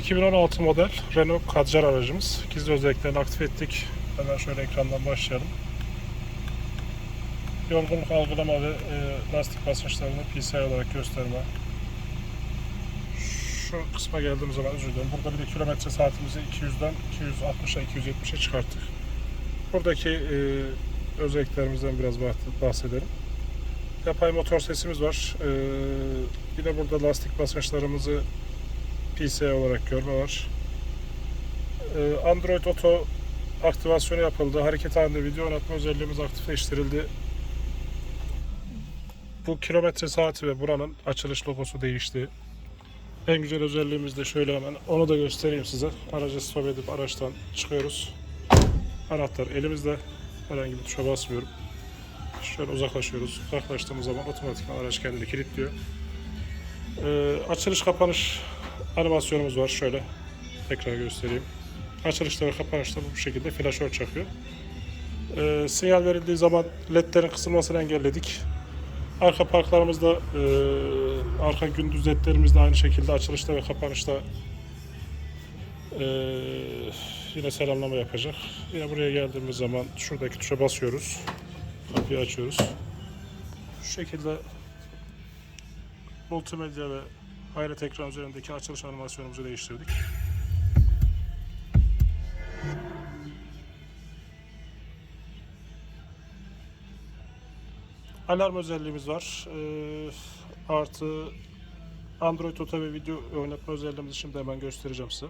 2016 model Renault Kadjar aracımız. Gizli özelliklerini aktif ettik. Hemen şöyle ekrandan başlayalım. Yorgunluk algılama ve e, lastik basınçlarını PCI olarak gösterme. Şu kısma geldiğimiz zaman özür dilerim. Burada bir de kilometre saatimizi 200'den 260'a 270'e çıkarttık. Buradaki e, özelliklerimizden biraz bah- bahsedelim. Yapay motor sesimiz var. Ee, yine burada lastik basınçlarımızı PCI olarak görme var. Ee, Android Auto aktivasyonu yapıldı. Hareket halinde video oynatma özelliğimiz aktifleştirildi. Bu kilometre saati ve buranın açılış logosu değişti. En güzel özelliğimiz de şöyle hemen onu da göstereyim size. Aracı stop edip araçtan çıkıyoruz. Anahtar elimizde. Herhangi bir tuşa basmıyorum. Şöyle uzaklaşıyoruz. Uzaklaştığımız zaman otomatikman araç kendini kilitliyor. Ee, açılış kapanış animasyonumuz var. Şöyle tekrar göstereyim. Açılışta ve kapanışta bu şekilde flaşör çakıyor. Ee, sinyal verildiği zaman ledlerin kısılmasını engelledik. Arka parklarımızda e, arka gündüz ledlerimiz de aynı şekilde açılışta ve kapanışta e, yine selamlama yapacak. Yine buraya geldiğimiz zaman şuradaki tuşa basıyoruz. Kapıyı açıyoruz. Şu şekilde multimedya ve hayret ekran üzerindeki açılış animasyonumuzu değiştirdik. Alarm özelliğimiz var. Ee, artı Android Auto ve video oynatma özelliğimizi şimdi hemen göstereceğim size.